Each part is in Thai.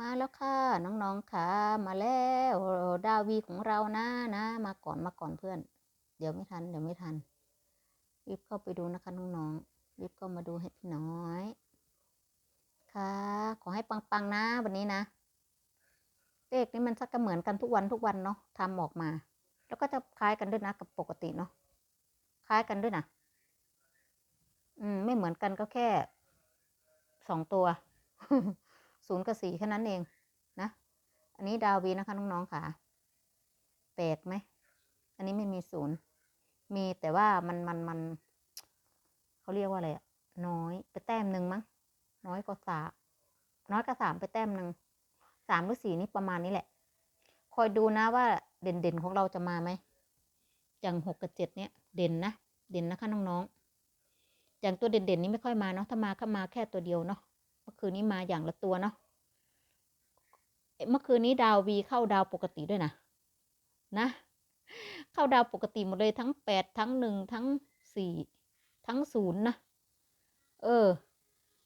มาแล้วค่ะน้องๆค่ะ มาแล้วดาวีของเรานะนะ มาก่อนมาก่อนเพื่อน เดี๋ยวไม่ทัน เดี๋ยวไม่ทัน รีบเข้าไปดูนะคะน้องๆรีบเข้ามาดูให้พี่น้อย ค่ะ ขอให้ปังๆนะวันนี้นะเลขนี้มันสักก็เหมือนกันทุกวันทุกวันเนาะทำออกมา แล้วก็จะคล้ายกันด้วยนะกับปกติเนาะคล้ายกันด้วยนะอืม ไม่เหมือนกันก็แค่สองตัว ศูนย์กับสี่แค่นั้นเองนะ อันนี้ดาววีนะคะน้องๆค่ะแปลกไหม อันนี้ไม่มีศูนย์ มีแต่ว่ามันมันมันเขาเรียกว่าอะไรอะน้อยไปแต้มหนึ่งมั้งน้อยกว่าสามน้อยกว่าสามไปแต้มหนึ่งสามหรือสี่นี่ประมาณนี้แหละ คอยดูนะว่าเด่นเด่นของเราจะมาไหมอย่างหกกับเจ็ดเนี่ย เด่นนะเด่นนะคะน้องๆอย่างตัวเด่นเด่นนี้ไม่ค่อยมาเนาะถ้ามาก็มาแค่ตัวเดียวเนาะเมื่อคืนนี้มาอย่างละตัวเนาะ เมื่อคืนนี้ดาววีเข้าดาวปกติด้วยนะ นะ เข้าดาวปกติหมดเลยทั้งแปดทั้งหนึ่งทั้งสี่ทั้งศูนย์นะ เออ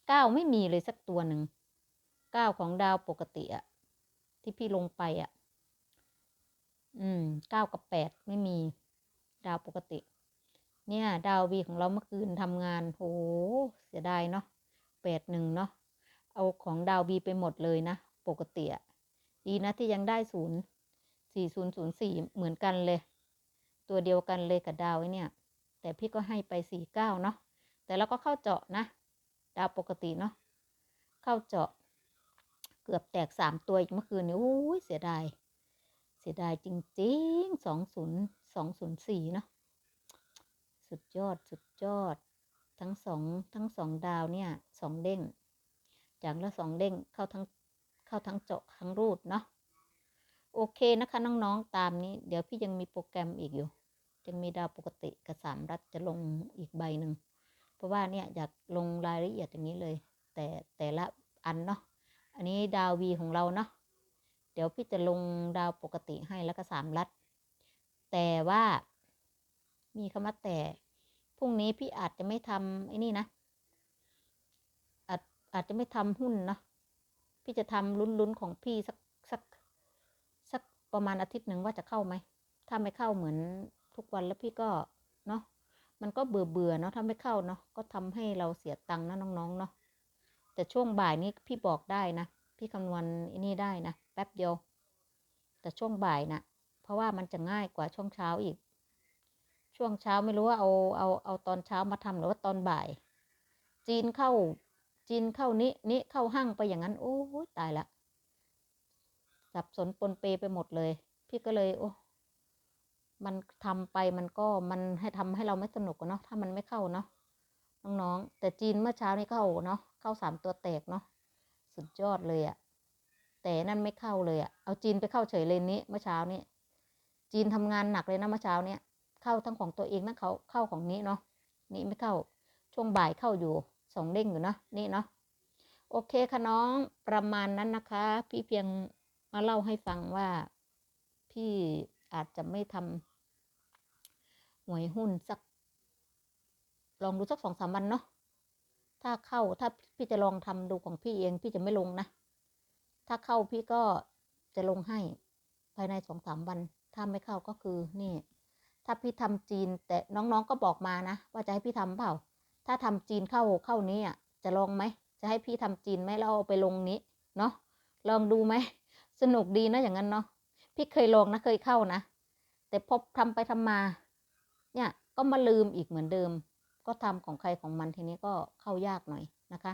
เก้าไม่มีเลยสักตัวหนึ่งเก้าของดาวปกติอะที่พี่ลงไปอะอืมเก้ากับแปดไม่มี ดาวปกติ เนี่ย ดาววีของเราเมื่อคืนทำงานโหเสียดายเนาะแปดหนึ่งเนาะเอาของดาวบีไปหมดเลยนะ ปกติอะ ดีนะที่ยังได้ศูนย์สี่ศูนย์ศูนย์สี่เหมือนกันเลย ตัวเดียวกันเลยกับดาวไอเนี่ย แต่พี่ก็ให้ไปสี่เก้าเนาะแต่เราก็เข้าเจาะนะ ดาวปกติเนาะเข้าเจาะ เกือบแตกสามตัวอีกเมื่อคืนนี้โอ้ยเสียดายเสียดายจริงๆสองศูนย์สองศูนย์สี่เนาะสุดยอดสุดยอด ทั้งสองทั้งสองดาวเนี่ยสองเด้งอย่างละสองเด้งเข้าทั้ง เข้าทั้งเจาะทั้งรูดเนาะโอเคนะคะน้องๆตามนี้ เดี๋ยวพี่ยังมีโปรแกรมอีกอยู่ ยังมีดาวปกติกับสามรัฐจะลงอีกใบหนึ่งเพราะว่าเนี่ยอยากลงรายละเอียดอย่างนี้เลย แต่แต่ละอันเนาะอันนี้ดาววีของเราเนาะเดี๋ยวพี่จะลงดาวปกติให้แล้วก็สามรัฐแต่ว่ามีคำว่าแต่พรุ่งนี้พี่อาจจะไม่ทำไอ้นี่นะอาจอาจจะไม่ทำหุ้นเนาะ พี่จะทำลุ้นๆของพี่สักสักสักประมาณอาทิตย์หนึ่งว่าจะเข้าไหม ถ้าไม่เข้าเหมือนทุกวันแล้วพี่ก็เนาะ มันก็เบื่อเบื่อเนาะถ้าไม่เข้าเนาะก็ทำให้เราเสียตังค์นะน้องๆเนาะ แต่ช่วงบ่ายนี้พี่บอกได้นะ พี่คำนวณอ้นี่ได้นะแป๊บเดียว แต่ช่วงบ่ายนะ เพราะว่ามันจะง่ายกว่าช่วงเช้าอีก ช่วงเช้าไม่รู้ว่าเอาเอาเอาตอนเช้ามาทำหรือว่าตอนบ่าย จีนเข้า จีนเข้านี้นี้เข้าห้างไปอย่างนั้น โอ้ยตายละสับสนปนเปไปหมดเลย พี่ก็เลย โอ้มันทำไปมันก็มันให้ทำให้เราไม่สนุกเนาะถ้ามันไม่เข้าเนาะน้องๆแต่จีนเมื่อเช้านี้เข้าเนาะเข้าสามตัวแตกเนาะสุดยอดเลยอะแต่นั่นไม่เข้าเลยอะเอาจีนไปเข้าเฉยเลยนี้เมื่อเช้านี้จีนทำงานหนักเลยนะเมื่อเช้าเนี้ยเข้าทั้งของตัวเองทั้งเขาเข้าของนี้เนาะนี่ไม่เข้าช่วงบ่ายเข้าอยู่ สองเด้งอยู่เนาะนี่เนาะโอเคค่ะน้องประมาณนั้นนะคะ พี่เพียงมาเล่าให้ฟังว่าพี่อาจจะไม่ทำหวยหุ้นสัก ลองดูสักสองสามวันเนาะถ้าเข้าถ้าพี่จะลองทำดูของพี่เองพี่จะไม่ลงนะ ถ้าเข้าพี่ก็จะลงให้ภายในสองสามวัน ถ้าไม่เข้าก็คือนี่ ถ้าพี่ทำจีนแต่น้องๆก็บอกมานะ ว่าจะให้พี่ทำเปล่า ถ้าทำจีนเข้าเข้านี้อะจะลองไหม จะให้พี่ทำจีนไหมแล้วเอาไปลงนี้เนาะลองดูไหมสนุกดีนะอย่างนั้นเนาะพี่เคยลองนะเคยเข้านะ แต่พอทำไปทำมา เนี่ยก็มาลืมอีกเหมือนเดิม ก็ทำของใครของมันทีนี้ก็เข้ายากหน่อยนะคะ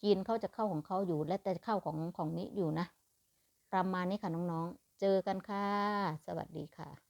จีนเขาจะเข้าของเขาอยู่และแต่เข้าของของนี้อยู่นะ ประมาณนี้ค่ะน้องๆ เจอกันค่ะ สวัสดีค่ะ